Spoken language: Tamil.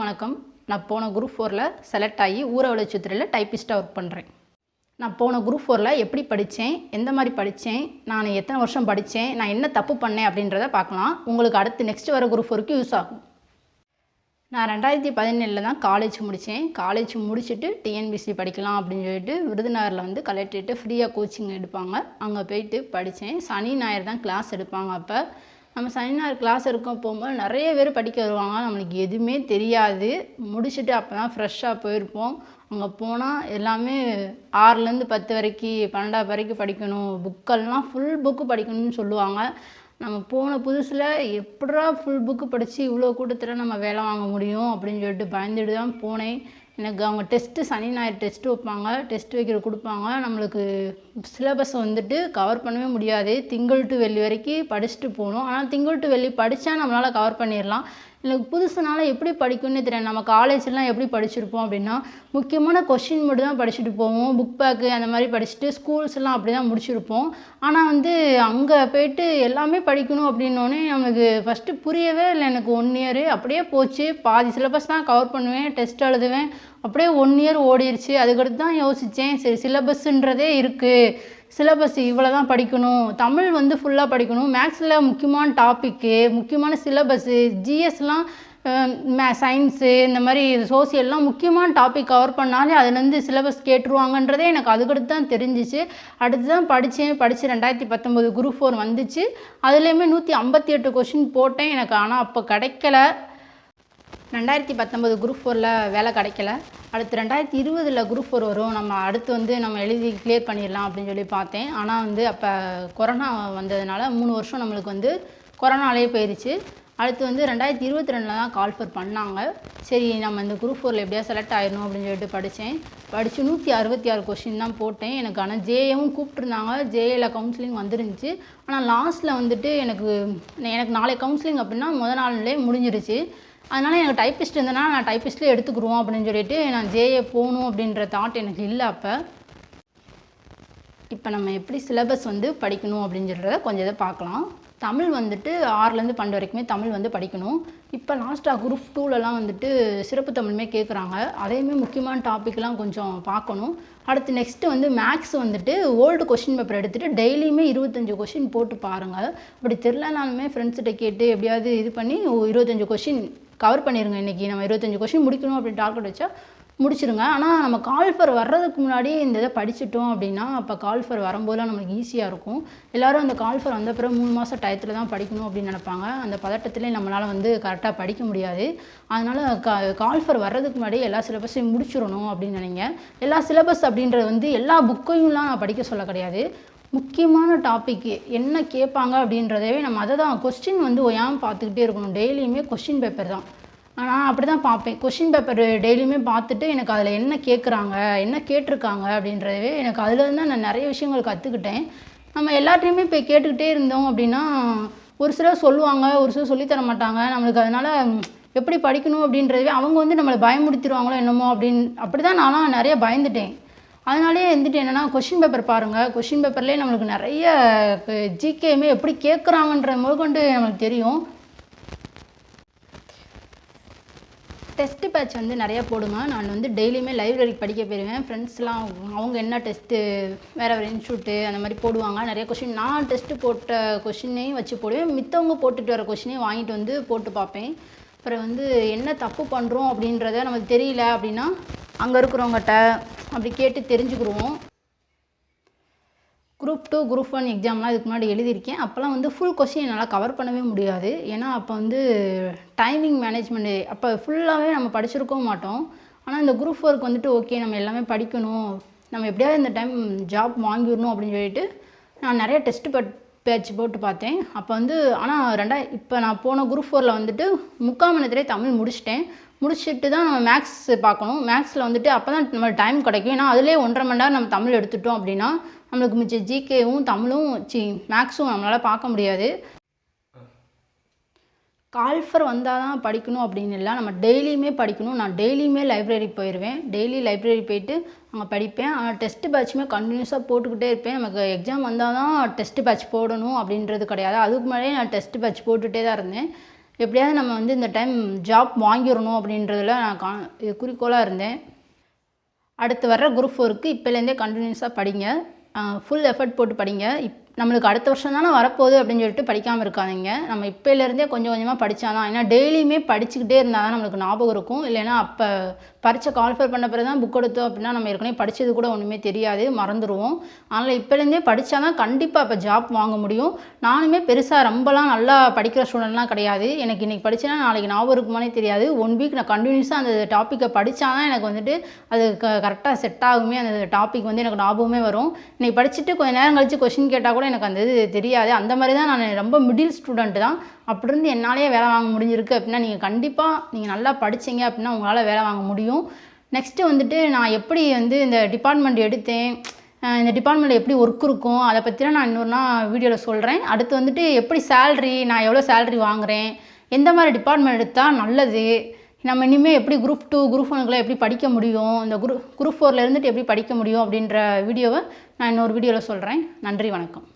வணக்கம். நான் போன குரூப் ஃபோரில் செலக்ட் ஆகி ஊர வளர்ச்சித்துறையில் டைப்பிஸ்ட்டாக ஒர்க் பண்ணுறேன் நான் போன குரூப் ஃபோரில் எப்படி படித்தேன் எந்த மாதிரி படித்தேன் நான் எத்தனை வருஷம் படித்தேன் நான் என்ன தப்பு பண்ணேன் அப்படின்றத பார்க்கலாம். உங்களுக்கு அடுத்து நெக்ஸ்ட் வர குரூப் ஃபோருக்கு யூஸ் ஆகும். நான் ரெண்டாயிரத்தி பதினேழில் தான் காலேஜ் முடித்தேன் காலேஜ் முடிச்சுட்டு டிஎன்பிசி படிக்கலாம் அப்படின்னு சொல்லிட்டு விருதுநகரில் வந்து கலெக்டரேட்டு ஃப்ரீயாக கோச்சிங் எடுப்பாங்க. அங்கே போயிட்டு படித்தேன் சனி ஞாயிறு தான் கிளாஸ் எடுப்பாங்க அப்போ. நம்ம சனி ஞாயிறு கிளாஸ் இருக்கும் போகும்போது நிறைய பேர் படிக்க வருவாங்க. நம்மளுக்கு எதுவுமே தெரியாது. முடிச்சுட்டு அப்போ தான் ஃப்ரெஷ்ஷாக போயிருப்போம். அங்கே போனால் எல்லாமே ஆறுலேருந்து பத்து வரைக்கும் பன்னெண்டாவது வரைக்கும் படிக்கணும். புக்கெல்லாம் ஃபுல் புக்கு படிக்கணும்னு சொல்லுவாங்க. நம்ம போன புதுசில் எப்படா ஃபுல் புக்கு படித்து இவ்வளோ கூட்டத்தில் நம்ம வேலை வாங்க முடியும் அப்படின்னு சொல்லிட்டு பயந்துட்டு தான் போனேன். எனக்கு அவங்க டெஸ்ட்டு சனி ஞாயிறு டெஸ்ட்டு வைப்பாங்க. டெஸ்ட் வைக்கிற கொடுப்பாங்க. நம்மளுக்கு சிலபஸ் வந்துட்டு கவர் பண்ணவே முடியாது. திங்கள் டு வெள்ளி வரைக்கும் படிச்சுட்டு போகணும். ஆனால் திங்கள் டு வெள்ளி படித்தா நம்மளால் கவர் பண்ணிடலாம். எனக்கு புதுசுனால எப்படி படிக்கணும்னே தெரியாது. நம்ம காலேஜ்லாம் எப்படி படிச்சிருப்போம் அப்படின்னா முக்கியமான கொஷின் மட்டும் தான் படிச்சுட்டு போவோம். புக் பேக்கு அந்த மாதிரி படிச்சுட்டு ஸ்கூல்ஸ்லாம் அப்படி தான் முடிச்சிருப்போம். ஆனால் வந்து அங்கே போயிட்டு எல்லாமே படிக்கணும் அப்படின்னோடனே நமக்கு ஃபஸ்ட்டு புரியவே இல்லை. எனக்கு ஒன் இயரு அப்படியே போச்சு. பாதி சிலபஸ் தான் கவர் பண்ணுவேன் டெஸ்ட் எழுதுவேன். அப்படியே ஒன் இயர் ஓடிடுச்சு அதுக்கடுத்து தான் யோசித்தேன் சரி சிலபஸ்ன்றதே இருக்குது சிலபஸ் இவ்வளோ தான் படிக்கணும். தமிழ் வந்து ஃபுல்லாக படிக்கணும். மேக்ஸில் முக்கியமான டாப்பிக்கு முக்கியமான சிலபஸ்ஸு ஜிஎஸ்லாம் மே சயின்ஸு இந்த மாதிரி சோசியல்லாம் முக்கியமான டாபிக் கவர் பண்ணாலே அதுலேருந்து சிலபஸ் கேட்டுருவாங்கன்றதே எனக்கு அதுக்கடுத்து தான் தெரிஞ்சிச்சு. அடுத்து தான் படித்தேன். படித்து ரெண்டாயிரத்தி பத்தொம்போது குரூப் ஃபோர் வந்துச்சு. அதுலேயுமே நூற்றி ஐம்பத்தி எட்டு கொஷின் போட்டேன். எனக்கு ஆனால் அப்போ கிடைக்கல. ரெண்டாயிரத்தி பத்தொம்போது குரூப் ஃபோரில் வேலை கிடைக்கல. அடுத்து ரெண்டாயிரத்தி இருபதில் குரூப் ஃபோர் வரும். நம்ம அடுத்து வந்து நம்ம எழுதி கிளியர் பண்ணிடலாம் அப்படின்னு சொல்லி பார்த்தேன். ஆனால் வந்து அப்போ கொரோனா வந்ததுனால மூணு வருஷம் நம்மளுக்கு வந்து கொரோனாலே போயிடுச்சு அடுத்து வந்து ரெண்டாயிரத்தி இருபத்தி ரெண்டில் தான் கால் ஃபர் பண்ணாங்க. சரி நம்ம இந்த குரூப் ஃபோரில் எப்படியா செலக்ட் ஆயிடணும் அப்படின்னு சொல்லிட்டு படித்தேன் படித்து நூற்றி அறுபத்தி ஆறு கொஷின் தான் போட்டேன். எனக்கு ஆனால் ஜேஏவும் கூப்பிட்ருந்தாங்க ஜேஏல கவுன்சிலிங் வந்துருந்துச்சு. ஆனால் லாஸ்ட்டில் வந்துட்டு எனக்கு எனக்கு நாளை கவுன்சிலிங் அப்படின்னா முத நாள்லேயே முடிஞ்சிருச்சு. அதனால் எனக்கு டைப்பிஸ்ட் இருந்ததுன்னா நான் டைப்பிஸ்ட்லேயே எடுத்துக்கிடுவோம் அப்படின்னு சொல்லிட்டு நான் ஜேஏ போகணும் அப்படின்ற தாட் எனக்கு இல்லை அப்போ. இப்போ நம்ம எப்படி சிலபஸ் வந்து படிக்கணும் அப்படின்னு சொல்கிறத கொஞ்சம் இதை பார்க்கலாம். தமிழ் வந்துட்டு ஆறுலேருந்து பன்னெண்டு வரைக்குமே தமிழ் வந்து படிக்கணும். இப்போ லாஸ்ட்டாக குரூப் டூலலாம் வந்துட்டு சிறப்பு தமிழுமே கேட்குறாங்க அதையுமே முக்கியமான டாப்பிக்லாம் கொஞ்சம் பார்க்கணும். அடுத்து நெக்ஸ்ட்டு வந்து மேக்ஸ் வந்துட்டு ஓல்டு கொஷின் பேப்பர் எடுத்துகிட்டு டெய்லியுமே இருபத்தஞ்சி கொஷின் போட்டு பாருங்கள் அப்படி தெரிலனாலுமே ஃப்ரெண்ட்ஸ்கிட்ட கேட்டு எப்படியாவது இது பண்ணி இருபத்தஞ்சி கொஷின் கவர் பண்ணிடுங்க இன்றைக்கி நம்ம இருபத்தஞ்சி கொஷின் முடிக்கணும் அப்படின்னு டார்கெட் வச்சா முடிச்சிருங்க. ஆனால் நம்ம கால்ஃபர் வர்றதுக்கு முன்னாடி இந்த இதை படிச்சுட்டோம் அப்படின்னா அப்போ கால்ஃபர் வரும்போதெல்லாம் நம்மளுக்கு ஈஸியாக இருக்கும். எல்லோரும் அந்த கால்ஃபர் வந்த பிறகு மூணு மாதம் டயத்தில் தான் படிக்கணும் அப்படின்னு நினைப்பாங்க. அந்த பதட்டத்திலே நம்மளால் வந்து கரெக்டாக படிக்க முடியாது. அதனால் க கால்ஃபர் வர்றதுக்கு முன்னாடி எல்லா சிலபஸையும் முடிச்சிடணும் அப்படின்னு நினைங்க. எல்லா சிலபஸ் அப்படின்றது வந்து எல்லா புக்கையும்லாம் நான் படிக்க சொல்ல கிடையாது. முக்கியமான டாப்பிக்கு என்ன கேட்பாங்க அப்படின்றதவே நம்ம அதை தான் கொஸ்டின் வந்து ஒயாமல் பார்த்துக்கிட்டே இருக்கணும். டெய்லியுமே கொஸ்டின் பேப்பர் தான். நான் அப்படி தான் பார்ப்பேன். கொஷின் பேப்பர் டெய்லியுமே பார்த்துட்டு எனக்கு அதில் என்ன கேட்குறாங்க என்ன கேட்டிருக்காங்க அப்படின்றதவே எனக்கு அதில் தான் நான் நிறைய விஷயங்கள் கற்றுக்கிட்டேன் நம்ம எல்லாத்தையுமே போய் கேட்டுக்கிட்டே இருந்தோம் அப்படின்னா ஒரு சிலர் சொல்லுவாங்க ஒரு சிலர் சொல்லித்தர மாட்டாங்க. நம்மளுக்கு அதனால் எப்படி படிக்கணும் அப்படின்றதவே அவங்க வந்து நம்மளை பயமுடுத்திடுவாங்களோ என்னமோ அப்படின்னு அப்படி தான் நானும் நிறைய பயந்துட்டேன். அதனாலே வந்துட்டு என்னென்னா கொஷின் பேப்பர் பாருங்கள் கொஷின் பேப்பர்லேயே நம்மளுக்கு நிறைய ஜிகேயுமே எப்படி கேட்குறாங்கன்ற முதற்கொண்டு நம்மளுக்கு தெரியும். டெஸ்ட்டு பேட்ச் வந்து நிறையா போடுங்க. நான் வந்து டெய்லியுமே லைப்ரரிக்கு படிக்க போயிடுவேன் ஃப்ரெண்ட்ஸ்லாம் அவங்க என்ன டெஸ்ட்டு வேறு வேறு இன்ஸ்டியூட்டு அந்த மாதிரி போடுவாங்க. நிறைய கொஷின் நான் டெஸ்ட்டு போட்ட கொஷினையும் வச்சு போடுவேன். மித்தவங்க போட்டுட்டு வர கொஷினையும் வாங்கிட்டு வந்து போட்டு பார்ப்பேன். அப்புறம் வந்து என்ன தப்பு பண்ணுறோம் அப்படின்றத நமக்கு தெரியல அப்படின்னா அங்கே இருக்கிறவங்ககிட்ட அப்படி கேட்டு தெரிஞ்சுக்கிடுவோம். குரூப் டூ குரூப் ஒன் எக்ஸாம்லாம் இதுக்கு முன்னாடி எழுதியிருக்கேன். அப்போல்லாம் வந்து ஃபுல் கொஸ்டின் என்னால் கவர் பண்ணவே முடியாது. ஏன்னா அப்போ வந்து டைமிங் மேனேஜ்மெண்ட்டு அப்போ ஃபுல்லாகவே நம்ம படிச்சிருக்கவும் மாட்டோம். ஆனால் இந்த குரூப் ஒர்க் வந்துட்டு ஓகே நம்ம எல்லாமே படிக்கணும். நம்ம எப்படியாவது இந்த டைம் ஜாப் வாங்கிடணும் அப்படின்னு சொல்லிட்டு நான் நிறைய டெஸ்ட் பட் பேச்சு போட்டு பார்த்தேன். அப்போ வந்து ஆனால் ரெண்டா இப்போ நான் போன குரூப் ஃபோரில் வந்துட்டு முக்கால் மணி நேரத்திலே தமிழ் முடிச்சிட்டேன். முடிச்சுட்டு தான் நம்ம மேக்ஸ் பார்க்கணும். மேக்ஸில் வந்துட்டு அப்போ தான் நம்ம டைம் கிடைக்கும். ஏன்னா அதிலே ஒன்றரை மணி நேரம் நம்ம தமிழ் எடுத்துட்டோம் அப்படின்னா நம்மளுக்கு மிச்சம் ஜிகேவும் தமிழும் சி மேக்ஸும் நம்மளால் பார்க்க முடியாது. கால்ஃபர் வந்தால் தான் படிக்கணும் அப்படின்னு இல்லை. நம்ம டெய்லியுமே படிக்கணும். நான் டெய்லியுமே லைப்ரரி போயிடுவேன் டெய்லி லைப்ரரி போயிட்டு அங்கே படிப்பேன். ஆனால் டெஸ்ட் பேட்சுமே கண்டினியூஸாக போட்டுக்கிட்டே இருப்பேன். நமக்கு எக்ஸாம் வந்தால் தான் டெஸ்ட் பேட்ச் போடணும் அப்படின்றது கிடையாது. அதுக்கு முன்னாடியே நான் டெஸ்ட் பேட்ச் போட்டுகிட்டே தான் இருந்தேன். எப்படியாவது நம்ம வந்து இந்த டைம் ஜாப் வாங்கிடணும் அப்படின்றதுல நான் கா இது குறிக்கோளாக இருந்தேன். அடுத்து வர்ற குரூப் ஃபோருக்கு இப்போலேருந்தே கண்டினியூஸாக படிங்க. ஃபுல் எஃபர்ட் போட்டு படிங்க. இப் நம்மளுக்கு அடுத்த வருஷம் தானே வரப்போகுது அப்படின்னு சொல்லிட்டு படிக்காமல் இருக்காதீங்க. நம்ம இப்போலேருந்தே கொஞ்சம் கொஞ்சமாக படித்தாதான் ஏன்னா டெய்லியுமே படிச்சுக்கிட்டே இருந்தால் தான் நம்மளுக்கு ஞாபகம் இருக்கும். இல்லைன்னா அப்போ பரீட்சை கால்ஃபர் பண்ண பிறகு தான் புக் எடுத்தோம் அப்படின்னா நம்ம ஏற்கனவே படித்தது கூட ஒன்றுமே தெரியாது மறந்துடுவோம் அதனால் இப்போலேருந்தே படித்தா தான் கண்டிப்பாக இப்போ ஜாப் வாங்க முடியும். நானுமே பெருசாக ரொம்பலாம் நல்லா படிக்கிற ஸ்டூடெண்ட்லாம் கிடையாது. எனக்கு இன்றைக்கி படித்தேன்னா நாளைக்கு ஞாபகம் இருக்குமானே தெரியாது. ஒன் வீக் நான் கண்டினியூஸாக அந்த டாப்பிக்கை படித்தா தான் எனக்கு வந்துட்டு அது க கரெக்டாக செட் ஆகுமே. அந்த டாபிக் வந்து எனக்கு ஞாபகமே வரும். இன்றைக்கி படிச்சுட்டு கொஞ்சம் நேரம் கழித்து கொஷின் கேட்டால் கூட எனக்கு அந்த இது தெரியாது. அந்த மாதிரி தான் நான் ரொம்ப மிடில் ஸ்டூடெண்ட் தான். அப்படி இருந்து என்னாலேயே வேலை வாங்க முடிஞ்சிருக்கு அப்படின்னா நீங்கள் கண்டிப்பாக நீங்கள் நல்லா படித்தீங்க அப்படின்னா உங்களால் வேலை வாங்க முடியும். நெக்ஸ்ட்டு வந்துட்டு நான் எப்படி வந்து இந்த டிபார்ட்மெண்ட் எடுத்தேன்? இந்த டிபார்ட்மெண்ட்டில் எப்படி ஒர்க் இருக்கும்? அதை பற்றிலாம் நான் இன்னொரு நாள் வீடியோவில் சொல்கிறேன் அடுத்து வந்துட்டு எப்படி சேல்ரி நான் எவ்வளோ சேல்ரி வாங்குகிறேன் எந்த மாதிரி டிபார்ட்மெண்ட் எடுத்தால் நல்லது? நம்ம இனிமேல் எப்படி குரூப் டூ குரூப் ஒனுக்குலாம் எப்படி படிக்க முடியும்? இந்த குரூப் குரூப் ஃபோரில் இருந்துட்டு எப்படி படிக்க முடியும் அப்படின்ற வீடியோவை நான் இன்னொரு வீடியோவில் சொல்கிறேன் நன்றி வணக்கம்.